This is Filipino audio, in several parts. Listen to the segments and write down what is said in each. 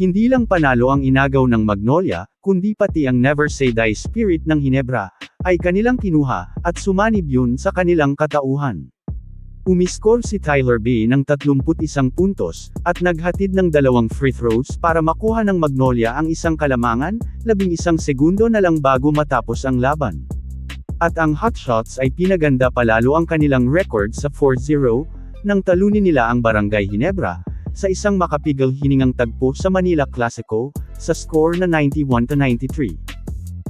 Hindi lang panalo ang inagaw ng Magnolia, kundi pati ang Never Say Die spirit ng Hinebra, ay kanilang kinuha, at sumanib yun sa kanilang katauhan. Umiskor si Tyler B ng 31 puntos, at naghatid ng dalawang free throws para makuha ng Magnolia ang isang kalamangan, labing isang segundo na lang bago matapos ang laban. At ang hotshots ay pinaganda palalo ang kanilang record sa 4-0, nang talunin nila ang Barangay Hinebra, sa isang makapigil hiningang tagpo sa Manila Clasico, sa score na 91-93.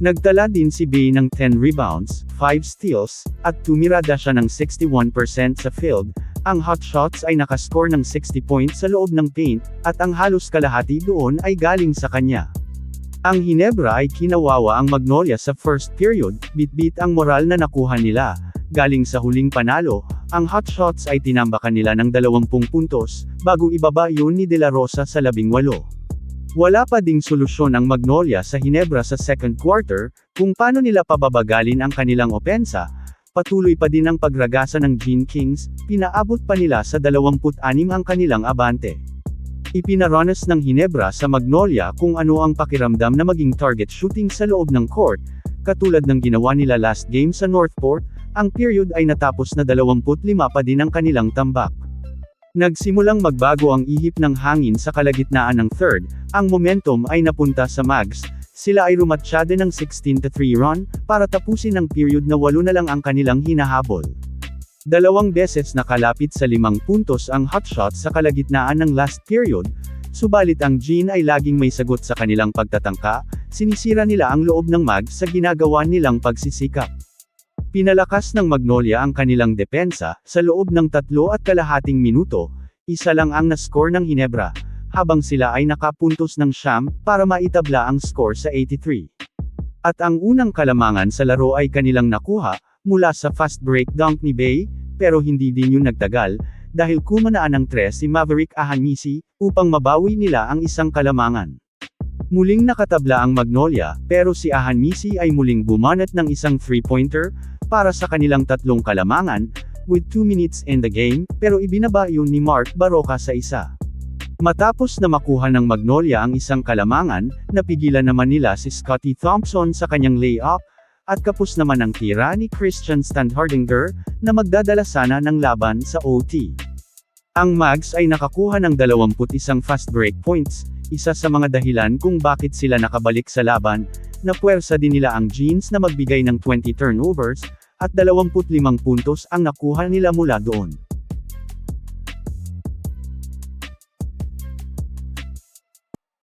Nagtala din si Bay ng 10 rebounds, 5 steals, at tumirada siya ng 61% sa field, ang hotshots ay nakascore ng 60 points sa loob ng paint, at ang halos kalahati doon ay galing sa kanya. Ang Hinebra ay kinawawa ang Magnolia sa first period, bit-bit ang moral na nakuha nila, galing sa huling panalo, ang hotshots ay tinambakan nila ng 20 puntos, bago ibaba yun ni De La Rosa sa 18. Wala pa ding solusyon ang Magnolia sa Hinebra sa second quarter, kung paano nila pababagalin ang kanilang opensa, patuloy pa din ang pagragasa ng Gene Kings, pinaabot pa nila sa 26 ang kanilang abante. Ipinaranas ng Hinebra sa Magnolia kung ano ang pakiramdam na maging target shooting sa loob ng court, katulad ng ginawa nila last game sa Northport, ang period ay natapos na 25 pa din ang kanilang tambak. Nagsimulang magbago ang ihip ng hangin sa kalagitnaan ng third, ang momentum ay napunta sa Mags, sila ay rumatsyade ng 16-3 run, para tapusin ang period na walo na lang ang kanilang hinahabol. Dalawang beses nakalapit sa limang puntos ang hotshot sa kalagitnaan ng last period, subalit ang Gene ay laging may sagot sa kanilang pagtatangka, sinisira nila ang loob ng Mags sa ginagawa nilang pagsisikap. Pinalakas ng Magnolia ang kanilang depensa, sa loob ng tatlo at kalahating minuto, isa lang ang nascore ng Hinebra, habang sila ay nakapuntos ng siyam, para maitabla ang score sa 83. At ang unang kalamangan sa laro ay kanilang nakuha, mula sa fast break dunk ni Bay, pero hindi din yun nagtagal, dahil kumanaan ng tres si Maverick Ahanisi, upang mabawi nila ang isang kalamangan. Muling nakatabla ang Magnolia, pero si Ahanisi ay muling bumanat ng isang three-pointer, para sa kanilang tatlong kalamangan, with 2 minutes in the game, pero ibinaba yun ni Mark Baroka sa isa. Matapos na makuha ng Magnolia ang isang kalamangan, napigilan naman nila si Scotty Thompson sa kanyang layup, at kapos naman ang tira ni Christian Standhardinger, na magdadala sana ng laban sa OT. Ang Mags ay nakakuha ng 21 fast break points, isa sa mga dahilan kung bakit sila nakabalik sa laban, na puwersa din nila ang Jeans na magbigay ng 20 turnovers, at 25 puntos ang nakuha nila mula doon.